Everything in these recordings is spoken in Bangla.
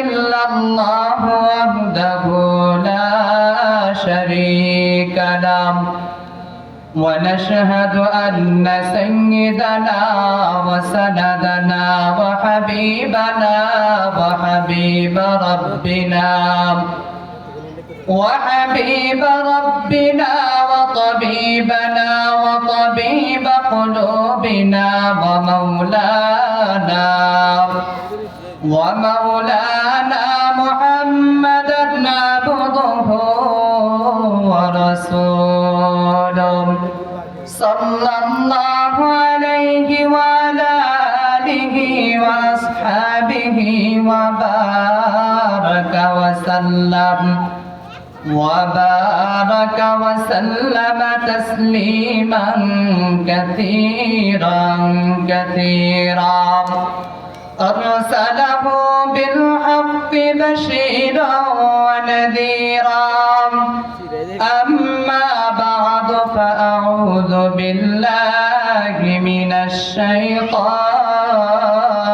إلا الله وحده لا شريك له. ونشهد أن سيدنا وسندنا وحبيبنا وحبيب ربنا وحبيب ربنا وطبيبنا وطبيب قلوبنا ومولانا ومولانا وأصحابه وبارك وسلم. وبارك وسلم تسليما كثيرا كثيرا. أرسله بالحق بشيرا ونذيرا. أما بعد فأعوذ بالله من الشيطان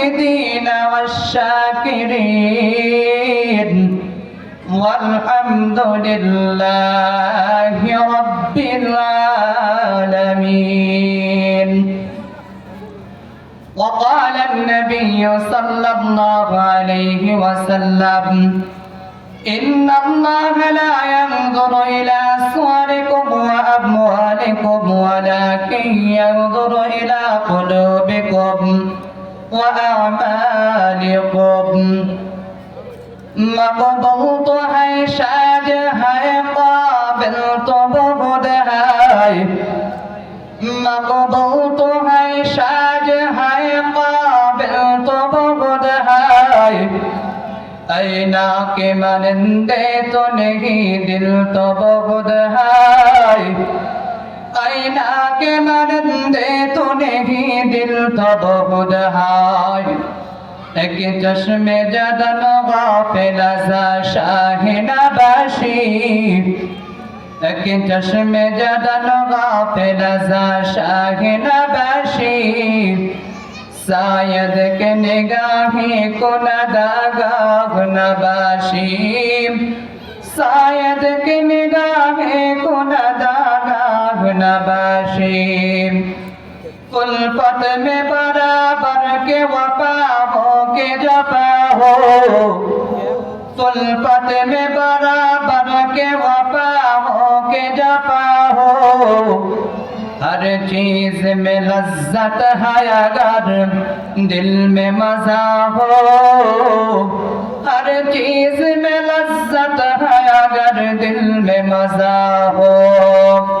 الشاهدين والشاكرين والحمد لله رب العالمين وقال النبي صلى الله عليه وسلم إن الله لا ينظر إلى صوركم وأموالكم ولكن ينظر إلى قلوبكم وأعمالكم مقبوط هاي شاج هاي قابلت بغد هاي مقبوط هاي شاج هاي قابلت بغد هاي أين كمن ديت نهي دل تبغد هاي أين बहुत है ऐना के मनंदे तो नहीं दिल तो बहुत है এক চশমে জদন গাফিল সা শাহিনা বাসি এক চশমে জদন গাফিল সা শাহিনা বাসি शायद के निगाहे को न दागाह नबाशी शायद नबाशी कुलपत में बराबर के वफा के जफा हो। कुलपत में बराबर के वफा हो के जफा हो। हर चीज़ में लज्जत है अगर दिल में मज़ा हो। हर चीज़ में लज्जत है अगर दिल में मज़ा हो।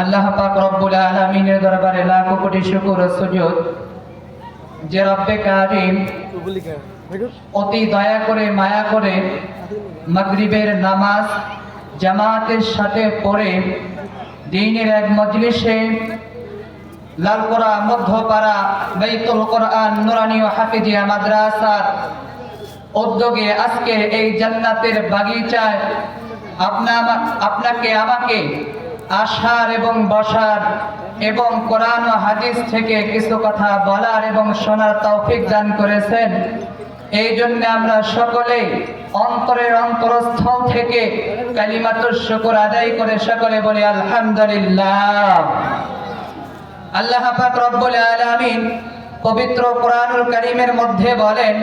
আল্লাহ পাক রব্বুল আলামিনের দরবারে লাখো কোটি শুকর ও সুজুদ। যে রব্বে কারীম অতি দয়া করে, মায়া করে মাগরিবের নামাজ, জামাতের সাথে পড়ে, দিনের এক মজলিসে লালকোরা মধ্যপাড়া, বাইতুল কোরআন, নুরানি ও হাফিজিয়া মাদ্রাসার উদ্যোগে আজকে এই জান্নাতের বাগিচায় আপনা আপনাকে, আমাকে আসার এবং বসার এবং কোরআন ও হাদিস থেকে কিছু কথা বলার এবং শোনার তৌফিক দান করেছেন। এই জন্য আমরা সকলে অন্তরের অন্তরস্থল থেকে কালিমাতুর শুকর আদায় করে সকলে বলি, আলহামদুলিল্লাহ। আল্লাহ পাক রব্বুল আলামিন পবিত্র কোরআনুল কারীমের মধ্যে বলেন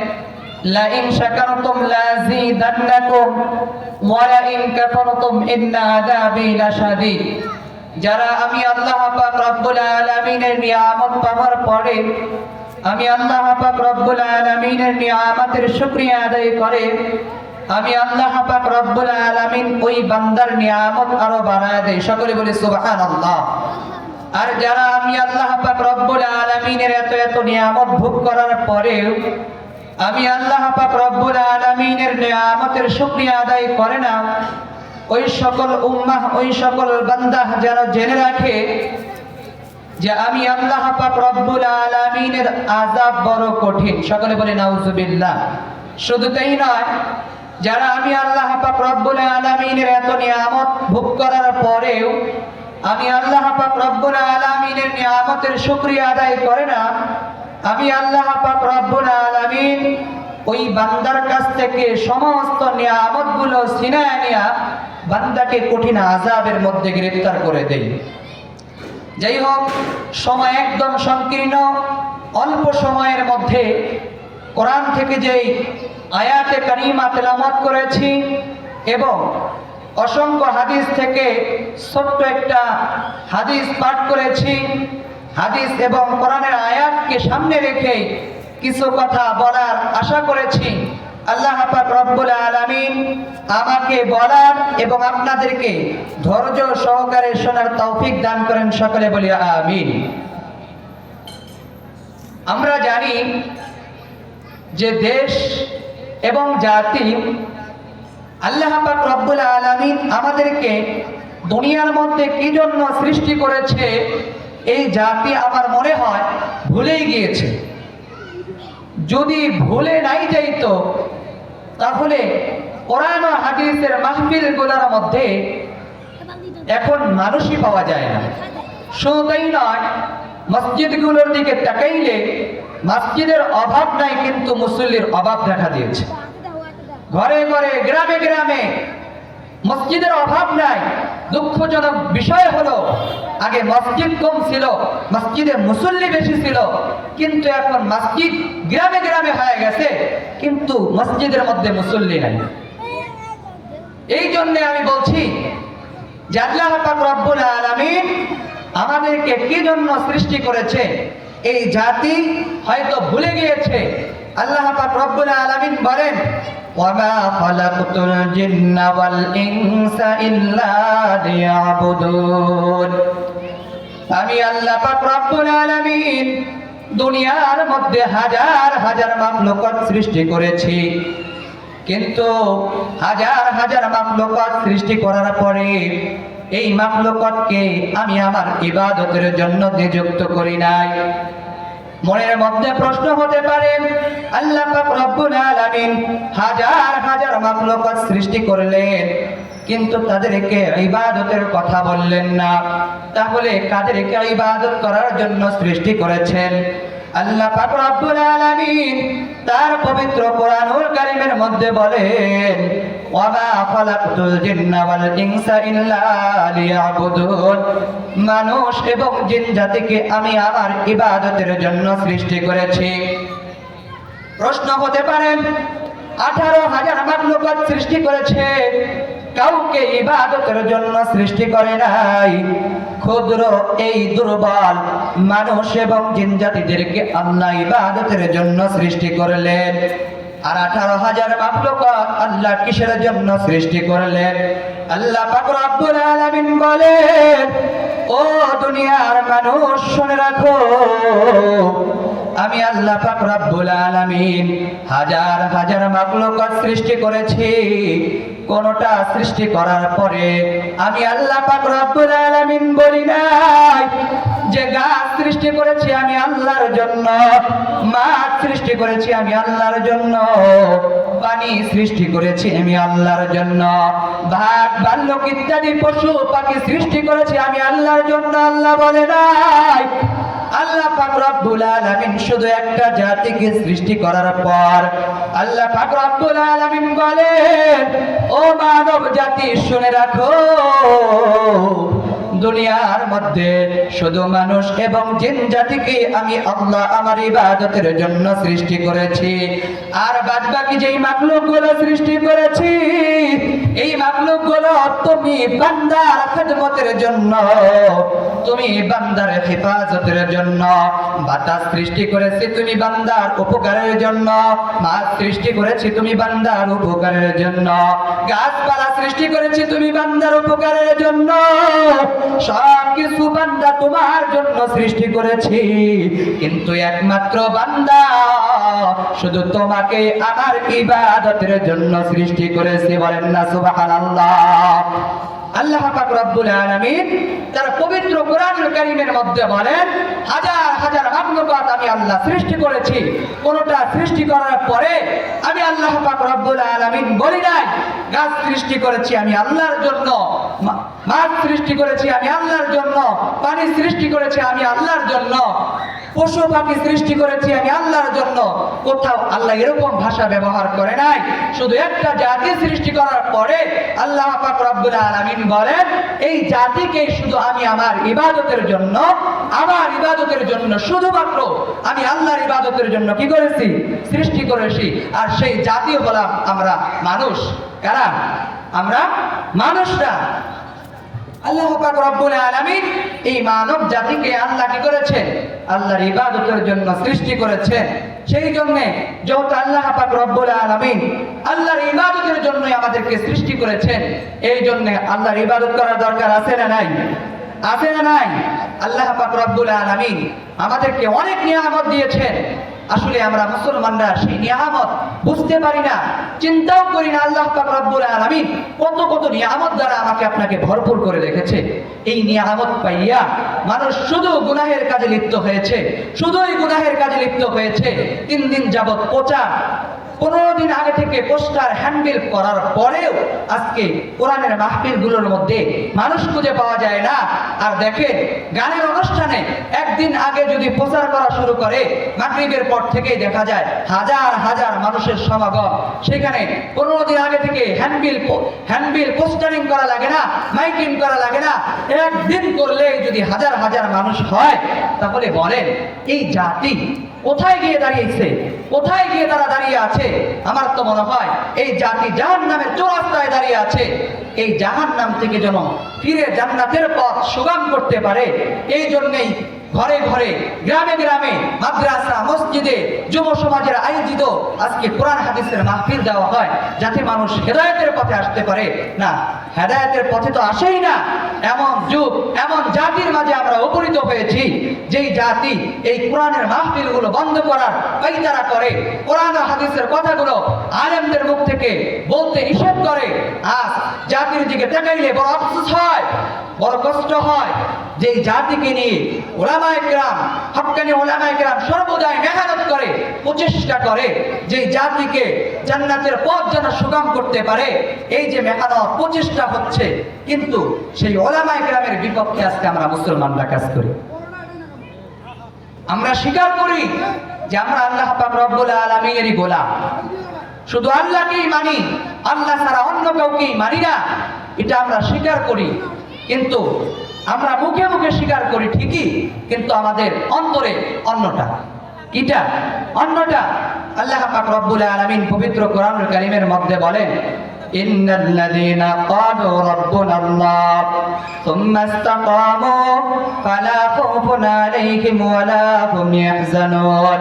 লাযীদান্নাকুম ওয়া লা ইন কাফারতুম ইন্না আযাবি লাশাদীদ। যারা আমি আল্লাহ পাক রব্বুল আলামিনের নিয়ামত পাওয়ার পরে, আমি আল্লাহ পাক রব্বুল আলামিনের নিয়ামতের শুকরিয়া আদায় করে, আমি আল্লাহ পাক রব্বুল আলামিন ওই বান্দার নিয়ামত আরও বাড়ায় দেয় সকলে বলি সুবহানাল্লাহ। আর যারা আমি আল্লাহ পাক রব্বুল আলামিনের এত এত নিয়ামত ভোগ করার পরেও আমি আল্লাহ পাক রব্বুল আলামিনের নিয়ামতের শুকরিয়া আদায় করে না। ওই সকল উম্মাহ, ওই সকল বান্দা যেন জেনে রাখে যে আমি আল্লাহ পাক রব্বুল আলামিনের আযাব বড় কঠিন। সকলে বলে, নাউজুবিল্লাহ। শুধু তাই নয়, যারা আমি আল্লাহ পাক রব্বুল আলামিনের এত নিয়ামত ভোগ করার পরেও আমি আল্লাহ পাক রব্বুল আলামিনের নিয়ামতের শুকরিয়া আদায় করে না আমি আল্লাহ পাক রব্বুল আলামিন ওই বান্দার কাছ থেকে সমস্ত নিয়ামতগুলো ছিনায় নিয়া বান্দাকে কঠিন আযাবের মধ্যে গ্রেফতার করে দেই যাই হোক সময় একদম সংকীর্ণ, অল্প সময়ের মধ্যে কোরআন থেকে যেই আয়াতে কারিমা তেলামত করেছি এবং অসংখ্য হাদিস থেকে ছোট্ট একটা হাদিস পাঠ করেছি হাদিস এবং কোরআনের আয়াতকে সামনে রেখে কিছু কথা বলার আশা করেছি। আল্লাহ রব্বুল আলামিন আমাকে বলার এবং আপনাদেরকে ধৈর্য সহকারে শোনার তৌফিক দান করেন সকলে বলি আমিন। আমরা জানি যে দেশ এবং জাতি আল্লাহ রব্বুল আলামিন আমাদেরকে দুনিয়ার মধ্যে কি জন্য সৃষ্টি করেছে এই জাতি আমার মনে হয় ভুলেই গিয়েছে। যদি ভুলে নাই যাইত, তাহলে কোরআন হাদিসের মাহফিলগুলার মধ্যে এখন মানুষই পাওয়া যায় না। শুধু তাই নয়, মসজিদগুলোর দিকে তাকাইলে মসজিদের অভাব নাই, কিন্তু মুসল্লির অভাব দেখা দিয়েছে। ঘরে ঘরে, গ্রামে গ্রামে মসজিদের অভাব নাই। দুঃখজনক বিষয় হলো, আগে মসজিদ কম ছিল, মসজিদে মুসল্লি বেশি ছিল, কিন্তু এখন মসজিদ গ্রামে গ্রামে হয়ে গেছে, কিন্তু মসজিদের মধ্যে মুসল্লি নাই। এই জন্য আমি বলছি, যে আল্লাহ রব্বুল আমাদেরকে কি জন্য সৃষ্টি করেছে? এই জাতি হয়তো ভুলে গিয়েছে আল্লাহ পাক রব্বুল আলামিন বলেন খালাকতুল জিন্না ওয়াল ইনসা ইল্লা লিয়াবুদুন। আমি আল্লাহ পাক রব্বুল আলামিন দুনিয়ার মধ্যে হাজার হাজার মাখলুকাত সৃষ্টি করেছি। কিন্তু হাজার হাজার মাখলুকাত সৃষ্টি করার পরে এই মাখলুকাতকে আমি আমার ইবাদতের জন্য নিযুক্ত করি নাই। মনের মধ্যে প্রশ্ন হতে পারে, আল্লাহ আলামিন হাজার হাজার মাখলুকাত সৃষ্টি করলেন, কিন্তু তাদেরকে ইবাদতের কথা বললেন না। তাহলে কাদেরকে ইবাদত করার জন্য সৃষ্টি করেছেন? আল্লাহ পাক রব্বুল আলামিন তার পবিত্র কোরআনুল কারীমের মধ্যে বলেন ওয়ামা খালাকতুল জিন্না ওয়াল ইনসা ইল্লা মানুষ এবং জিন জাতিকে আমি আমার ইবাদতের জন্য সৃষ্টি করেছি। প্রশ্ন হতে পারে, আঠারো হাজার মাকলুকাত সৃষ্টি করেছে, কাউকে ইবাদতের জন্য সৃষ্টি করে নাই। ক্ষুদ্র এই দুর্বল মানুষ এবং জিন জাতিদেরকে আল্লাহ ইবাদতের জন্য সৃষ্টি করলেন। আর আঠারো হাজার মাকলুকাত আল্লাহ কিসের জন্য সৃষ্টি করলেন? আল্লাহ পাক রব্বুল আলামিন বলেন, ও দুনিয়ার মানুষ, শুনে রাখো, আমি আল্লাহ পাক রব্বুল আলামিন হাজার হাজার মাকলুকাত সৃষ্টি করেছি। কোনটা সৃষ্টি করার পরে আমি আল্লাহ পাক রব্বুল আলামিন বলি নাই যে গাছ সৃষ্টি করেছি আমি আল্লাহর জন্য, মাছ সৃষ্টি করেছি আমি আল্লাহর জন্য, পানি সৃষ্টি করেছি আমি আল্লাহর জন্য ভাত ভাল্লুক ইত্যাদি পশু পাখি সৃষ্টি করেছি আমি আল্লাহর জন্য, আল্লাহ বলে নাই। আল্লাহ পাক রব্বুল আলামিন শুধু একটা জাতিকে সৃষ্টি করার পর আল্লাহ পাক রব্বুল আলামিন বলেন, ও মানব জাতি, শুনে রাখো। দুনিয়ার মধ্যে শুধু মানুষ এবং জিন জাতিকে আমি আল্লাহ আমার ইবাদতের জন্য সৃষ্টি করেছি। আর বাদবাকি যেই মাকলুকগুলো সৃষ্টি করেছি এই মাকলুকগুলো তুমি বান্দার খেদমতের জন্য, তুমি বান্দার হেফাজতের জন্য, বাতাস সৃষ্টি করেছি তুমি বান্দার উপকারের জন্য, মাছ সৃষ্টি করেছি তুমি বান্দার উপকারের জন্য, গাছপালা সৃষ্টি করেছি তুমি বান্দার উপকারের জন্য সব কিছু বান্দা তোমার জন্য সৃষ্টি করেছি, কিন্তু একমাত্র বান্দা শুধু তোমাকে আমার ইবাদতের জন্য সৃষ্টি করেছে বলেন না, সুবহানাল্লাহ। আল্লাহ পাক রব্বুল আলামিন তার পবিত্র কোরআন কারীমের মধ্যে বলেন, হাজার হাজার মাখলুকাত আমি আল্লাহ সৃষ্টি করেছি। কোনটা সৃষ্টি করার পরে আমি আল্লাহ পাক রব্বুল আলামিন বলি নাই, গাছ সৃষ্টি করেছি আমি আল্লাহর জন্য মাছ সৃষ্টি করেছি আমি আল্লাহর জন্য, পানি সৃষ্টি করেছি আমি আল্লাহর জন্য। পশু পাখি সৃষ্টি করেছি আমি আল্লাহর জন্য। কোথাও আল্লাহ এরকম ভাষা ব্যবহার করে নাই। শুধু একটা জাতি সৃষ্টি করার পরে আল্লাহ পাক রব্বুল আলামিন বলেন, এই জাতিকে শুধু আমি আমার ইবাদতের জন্য, আমার ইবাদতের জন্য শুধুমাত্র আমি আল্লাহর ইবাদতের জন্য কি করেছি? সৃষ্টি করেছি। আর সেই জাতীয় হলাম আমরা মানুষ। কারা? আমরা মানুষরা। আল্লাহ পাক রব্বুল আলামিন এই মানব জাতিকে আল্লাহ কি করেছেন? আল্লাহর ইবাদতের জন্য সৃষ্টি করেছেন। সেই জন্য যেহেতু আল্লাহ পাক রব্বুল আলামিন আল্লাহর ইবাদতের জন্যই আমাদেরকে সৃষ্টি করেছেন, এই জন্য আল্লাহর ইবাদত করার দরকার আছে না নাই? আছে না নাই? আল্লাহ পাক রব্বুল আলামিন আমাদেরকে অনেক নিয়ামত দিয়েছেন। আসলে আমরা মুসলমানরা সেই নিয়ামত বুঝতে পারি না, চিন্তাও করি না আল্লাহ রব্বুল আলামিন কত কত নিয়ামত দ্বারা আমাকে আপনাকে ভরপুর করে রেখেছে। এই নিয়ামত পাইয়া মানুষ শুধু গুনাহের কাজে লিপ্ত হয়েছে, শুধুই গুনাহের কাজে লিপ্ত হয়েছে, তিন দিন যাবৎ পচা পনেরো দিন আগে থেকে পোস্টার হ্যান্ডবিল করার পরেও আজকে কোরআনের মাহফিলগুলোর মধ্যে মানুষ খুঁজে পাওয়া যায় না। আর দেখেন, গানের অনুষ্ঠানে একদিন আগে যদি প্রচার করা শুরু করে, মাগরিবের পর থেকেই দেখা যায় হাজার হাজার মানুষের সমাগম। সেখানে পনেরো দিন আগে থেকে হ্যান্ডবিল হ্যান্ডবিল পোস্টারিং করা লাগে না, মাইকিং করা লাগে না। একদিন করলে যদি হাজার হাজার মানুষ হয়, তাহলে বলেন, এই জাতি কোথায় গিয়ে দাঁড়িয়েছে? কোথায় গিয়ে তারা দাঁড়িয়ে আছে? আমার তো মনে হয় এই জাতি জাহান নামের চোরাস্তায় দাঁড়িয়ে আছে। এই জাহান নাম থেকে যেন ফিরে জান্নাতের পথ সুগাম করতে পারে এই জন্যেই ঘরে ঘরে, গ্রামে গ্রামে, মাদ্রাসা, মসজিদে, যুব সমাজের আয়োজিত আজকে কোরআন হাদিসের মাহফিল দেওয়া হয়, যাতে মানুষ হেদায়েতের পথে আসতে পারে। না, হেদায়েতের পথে তো আসেই না। এমন যুগ, এমন জাতির মাঝে আমরা উপনীত হয়েছি, যেই জাতি এই কোরআনের মাহফিলগুলো বন্ধ করার পাইতারা করে। কোরআন হাদিসের কথাগুলো আলেমদের মুখ থেকে বলতে নিষেধ করে। আজ জাতির দিকে তাকাইলে বড় আফসোস হয়, বড় কষ্ট হয়। যে জাতিকে নিয়ে ওলামায়ে কেরাম হক্কানি ওলামায়ে কেরাম সর্বদাই মেহনত করে, প্রচেষ্টা করে যে জাতিকে জান্নাতের পথ যেন সুগম করতে পারে, এই যে মেহনত, প্রচেষ্টা হচ্ছে। কিন্তু সেই ওলামায়ে কেরামের বিপক্ষে আজকে আমরা মুসলমানরা কাজ করি। আমরা স্বীকার করি যে আমরা আল্লাহ রব্বুল আলামিনেরই গোলাম। শুধু আল্লাহকেই মানি, আল্লাহ ছাড়া অন্য কাউকেই মানি না, এটা আমরা স্বীকার করি। কিন্তু আমরা মুখে মুখে স্বীকার করি ঠিকই কিন্তু আমাদের অন্তরে অন্যটা কিটা অন্যটা আল্লাহ পাক রব্বুল আলামিন পবিত্র কোরআনুল কারীমের মধ্যে বলেন إن الذين قالوا ربنا الله ثم استقاموا فلا خوف عليهم ولا هم يحزنون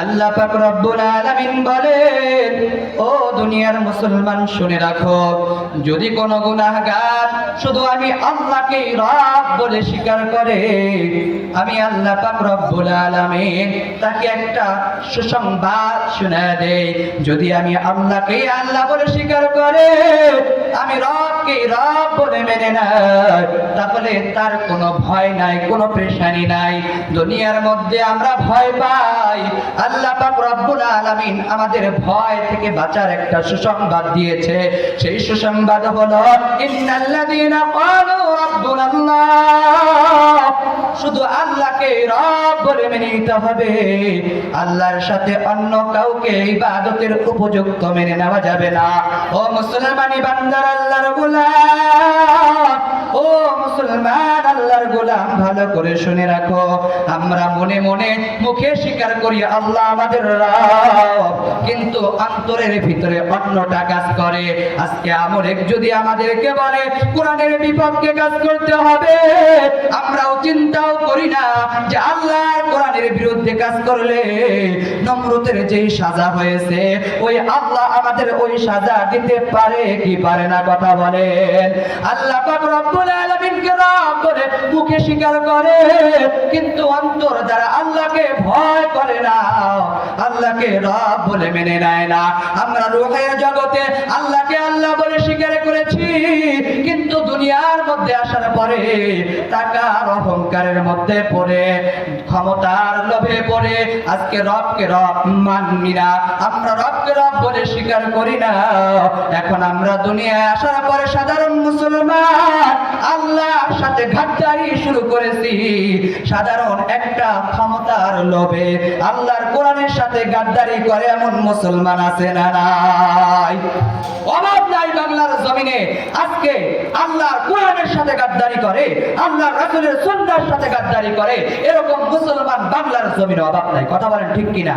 আল্লাহ পাক রব্বুল আলামিন বলেন, ও দুনিয়ার মুসলমান, শুনে রাখো, যদি কোনো গুনাহগার শুধু আমি আল্লাহকে রব বলে স্বীকার করে, আমি আল্লাহ পাক রব্বুল আলামিন তাকে একটা সুসংবাদ শুনে দেই। যদি আমি আল্লাহকে আল্লাহ বলে স্বীকার করে, আমি রব রব বলে মেনে তাহলে তার কোনো ভয় নাই, কোনো পেশানি নাই। দুনিয়ার মধ্যে আমরা ভয় পাই। আল্লাহ পাক রব্বুল আলামিন আমাদের ভয় থেকে বাঁচার একটা সুসংবাদ দিয়েছে। সেই সুসংবাদ হলো, ইন্নাল্লাযীনা ক্বালু শুধু আল্লাহকে রব বলে মেনে নিতে হবে। আল্লাহর সাথে অন্য কাউকে ইবাদতের উপযুক্ত মেনে নেওয়া যাবে না। ও মুসলমানি বান্দার আল্লাহর গোলাম, ও মুসলমান আল্লাহর গোলাম, ভালো করে শুনে রাখো। আমরা মনে মনে মুখে স্বীকার করি, আল্লাহ আমাদের রব। কিন্তু অন্তরের ভিতরে অন্যটা কাজ করে। আজকে আমরেক যদি আমাদেরকে বলে, কোরআনের বিপক্ষে কাজ করতে হবে। আমরাও চিন্তাও করি না যে আল্লাহর কোরআনের বিরুদ্ধে কাজ করলে নম্রতের যে সাজা হয়েছে, ওই আল্লাহ আমাদের ওই সাজা দিতে পারে কি পারে না কথা বলেন। আল্লাহ রব বলে মুখে স্বীকার করে। কিন্তু অন্তর যারা আল্লাহকে ভয় করে না। আল্লাহকে রব বলে মেনে নেয় না। আমরা জগতে আল্লাহকে আল্লাহ বলে স্বীকার করেছি। কিন্তু দুনিয়ার মধ্যে আসার পরে টাকার অহংকারের মধ্যে পড়ে, ক্ষমতার লোভে পড়ে। আজকে রবকে রব মানবি না। আমরা রবকে রব বলে স্বীকার করি না। এখন আমরা দুনিয়ায় আসার পরে সাধারণ মুসলমান সাথে ঘাটতারি শুরু করেছি। সাধারণ একটা ক্ষমতার লোভে আল্লাহর কোরআনের সাথে গাদ্দারি করে এমন মুসলমান আছে না নাই? অভাব নাই বাংলার জমিনে। আজকে আল্লাহর কোরআনের সাথে গাদ্দারি করে, আল্লাহর রাসূলের সুন্নাহর সাথে গাদ্দারি করে, এরকম মুসলমান বাংলার জমিনে অভাব নাই। কথা বলেন ঠিক কিনা?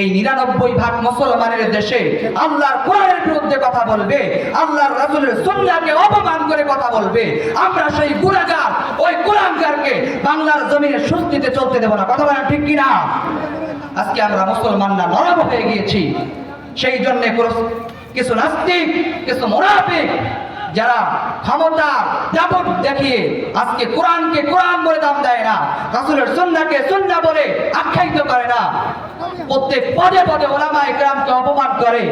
এই নিরানব্বই ভাগ মুসলমানের দেশে আল্লাহর কোরআনের বিরুদ্ধে কথা বলবে, আল্লাহর রাসূলের সুন্নাহকে অপমান করে কথা বলবে, আমরা সেই গুনাহগার, ওই কোরআনগারকে বাংলার জমিনে সুস্থিতে চলতে দেব না। কথা বলেন ঠিক কিনা? আজকে আমরা মুসলমানরা নরম হয়ে গিয়েছি। সেই জন্য কিছু নাস্তিক, কিছু মুনাফিক যারা ক্ষমতা দাপট দেখিয়ে আজকে কোরআনকে কোরআন বলে দাম দেয় না, রাসুলের সন্ধ্যাকে সন্ধ্যা বলে আখ্যায়িত করে না। প্রত্যেক পদে পদে ওলামা একরামকে অপমান করে,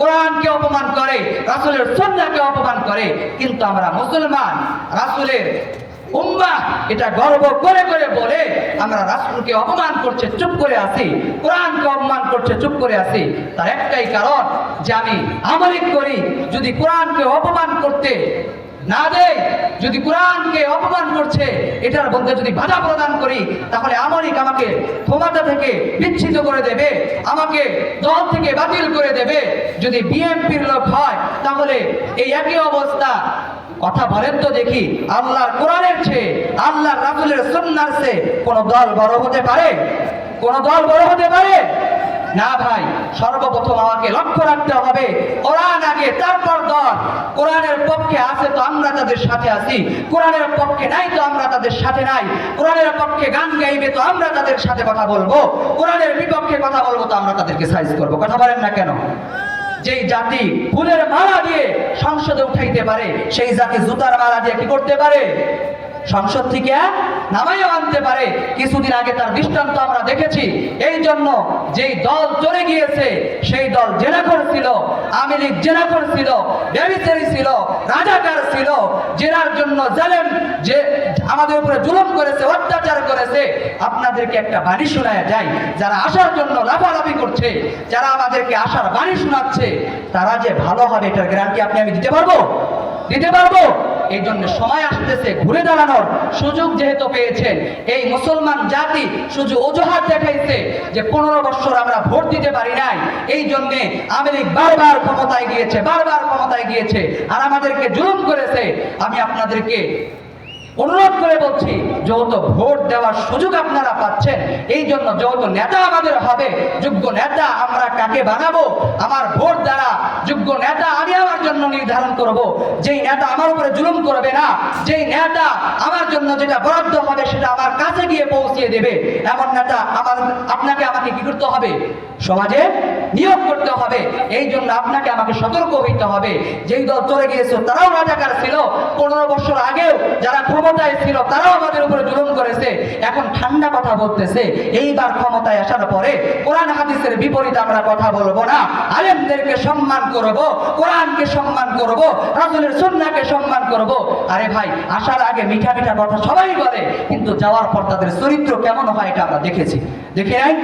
কোরআনকে অপমান করে, রাসুলের সন্ধ্যাকে অপমান করে। কিন্তু আমরা মুসলমান, রাসূলের উম্মাহ এটা গর্ব করে করে বলে আমরা রাসূলকে অপমান করছে, চুপ করে আছি। কোরআনকে অপমান করছে, চুপ করে আছি। তার একটাই কারণ যে আমি আমলিক করি, যদি কোরআনকে অপমান করতে না দেয়, যদি কোরআনকে অপমান করছে, এটার মধ্যে যদি বাধা প্রদান করি, তাহলে আমলিক আমাকে ক্ষমতা থেকে বিচ্ছিন্ন করে দেবে, আমাকে দল থেকে বাতিল করে দেবে। যদি বিএনপির লোক হয়, তাহলে এই একই অবস্থা কথা বলেন তো দেখি, আল্লাহর কোরআনের চেয়ে আল্লাহর রাসূলের সুন্নাহর চেয়ে কোন দল বড় হতে পারে? কোন দল বড় হতে পারে? না ভাই, সর্বপ্রথম আমাকে লক্ষ্য রাখতে হবে, কোরআন আগে, তারপর দল। কোরআনের পক্ষে আছে তো আমরা তাদের সাথে আছি, কোরআনের পক্ষে নাই তো আমরা তাদের সাথে নাই, কোরআনের পক্ষে গান গাইবে তো আমরা তাদের সাথে কথা বলব, কোরআনের বিপক্ষে কথা বলব তো আমরা তাদেরকে সাইজ করব। কথা বলেন না কেন? যেই জাতি ফুলের মালা দিয়ে সংসদে উঠাইতে পারে, সেই জাতি জুতার মালা দিয়ে কি করতে পারে? সংসদ থেকে নামাইও আনতে পারে। কিছুদিন আগে তার দৃষ্টান্ত আমরা দেখেছি। এই জন্য যেই দল চলে গিয়েছে, সেই দল জেনা করছিল আওয়ামী লীগ জেনা করছিল ব্যবচারী ছিল, রাজাকার ছিল, জেনার জন্য জালেম, যে আমাদের উপরে জুলুম করেছে, অত্যাচার করেছে। আপনাদেরকে একটা বাণী শোনায় যায় যারা আসার জন্য লাফালাফি করছে, যারা আমাদেরকে আসার বাণী শোনাচ্ছে, তারা যে ভালো হবে, এটার গ্যারান্টি আপনি আমি দিতে পারব? দিতে পারব? এই জন্য সময় আসতেছে ঘুরে দাঁড়ানোর সুযোগ যেহেতু পেয়েছেন। এই মুসলমান জাতি শুধু অজুহাত দেখাইছে যে পনেরো বছর আমরা ভোট দিতে পারি নাই। এই জন্যে আমেরিক বারবার ক্ষমতায় গিয়েছে, বারবার ক্ষমতায় গিয়েছে। আর আমাদেরকে জুলুম করেছে। আমি আপনাদেরকে অনুরোধ করে বলছি যেহেতু ভোট দেওয়ার সুযোগ আপনারা পাচ্ছেন। এই জন্য যেহেতু নেতা আমাদের হবে, যোগ্য নেতা আমরা কাকে বানাবো, আমার ভোট দ্বারা যোগ্য নেতা আমি আমার জন্য নির্ধারণ করব। যেই নেতা আমার উপরে জুলুম করবে না, যেই নেতা আমার জন্য যেটা বরাদ্দ হবে সেটা আমার কাছে গিয়ে পৌঁছিয়ে দেবে। এমন নেতা আমার আপনাকে আমাকে কি করতে হবে? সমাজে নিয়োগ করতে হবে। এই জন্য আপনাকে আমাকে সতর্ক হইতে হবে। যেই দল চলে গিয়েছে, তারাও রাজাকার ছিল। পনেরো বছর আগেও যারা ক্ষমতায় ছিল, তারাও আমাদের উপরে জুলুম করেছে। এখন ঠান্ডা কথা বলতেছে। এইবার ক্ষমতায় আসার পরে কোরআন হাদিসের বিপরীত আমরা কথা বলব না। আলেমদেরকে সম্মান করব, কোরআনকে সম্মান করব, রাসূলের সুন্নাহকে সম্মান করব। আরে ভাই, আসার আগে মিঠা মিঠা কথা সবাই বলে, কিন্তু যাওয়ার পর তাদের চরিত্র কেমন হয় এটা আমরা দেখেছি। দেখে নাই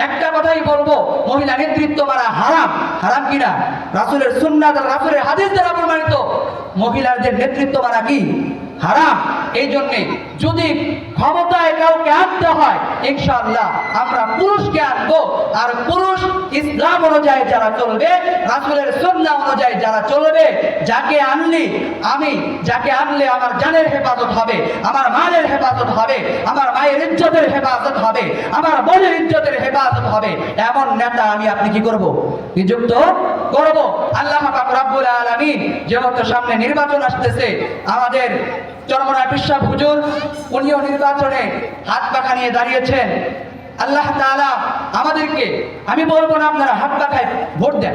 একটা কথাই বলব, মহিলা নেতৃত্ব মারা হারাম। হারাম কিনা? রাসুলের রাসুলের রাসূলের হাদিস দ্বারা প্রমাণিত। মহিলাদের নেতৃত্ব মারা কি? হারাম। এই জন্যে যদি ক্ষমতায় কাউকে আনতে হয়, ইনশাআল্লাহ আমরা পুরুষকে আনব। আর পুরুষ ইসলাম অনুযায়ী যারা চলবে, রাসূলের সুন্নাহ অনুযায়ী যারা চলবে, যাকে আনলি আমি, যাকে আনলে আমার জানের হেফাজত হবে, আমার মায়ের হেফাজত হবে, আমার মায়ের ইজ্জতের হেফাজত হবে, আমার বোনের ইজ্জতের হেফাজত হবে, এমন নেতা আমি আপনি কি করব? নিযুক্ত করব? আল্লাহ পাক রব্বুল যেহেতু সামনে নির্বাচন আসতেছে, আমাদের চরমনায় বিশ্বাস হুজুর, উনিও নির্বাচনে হাত পাখা নিয়ে দাঁড়িয়েছেন। আল্লাহ তাআলা আমাদেরকে, আমি বলব না আপনারা হাত পাখায় ভোট দেন।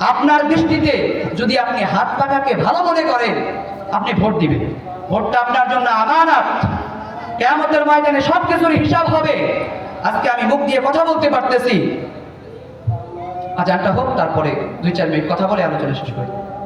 আপনার দৃষ্টিতে যদি আপনি হাত পাখাকে ভালো মনে করেন, আপনি ভোট দিবেন। ভোটটা আপনার জন্য আমানত। কেয়ামতের ময়দানে সব কিছুর হিসাব হবে। আজকে আমি মুখ দিয়ে কথা বলতে পারতেছি। আজানটা হোক, তারপরে দুই চার মিনিট কথা বলে আলোচনা শেষ করি।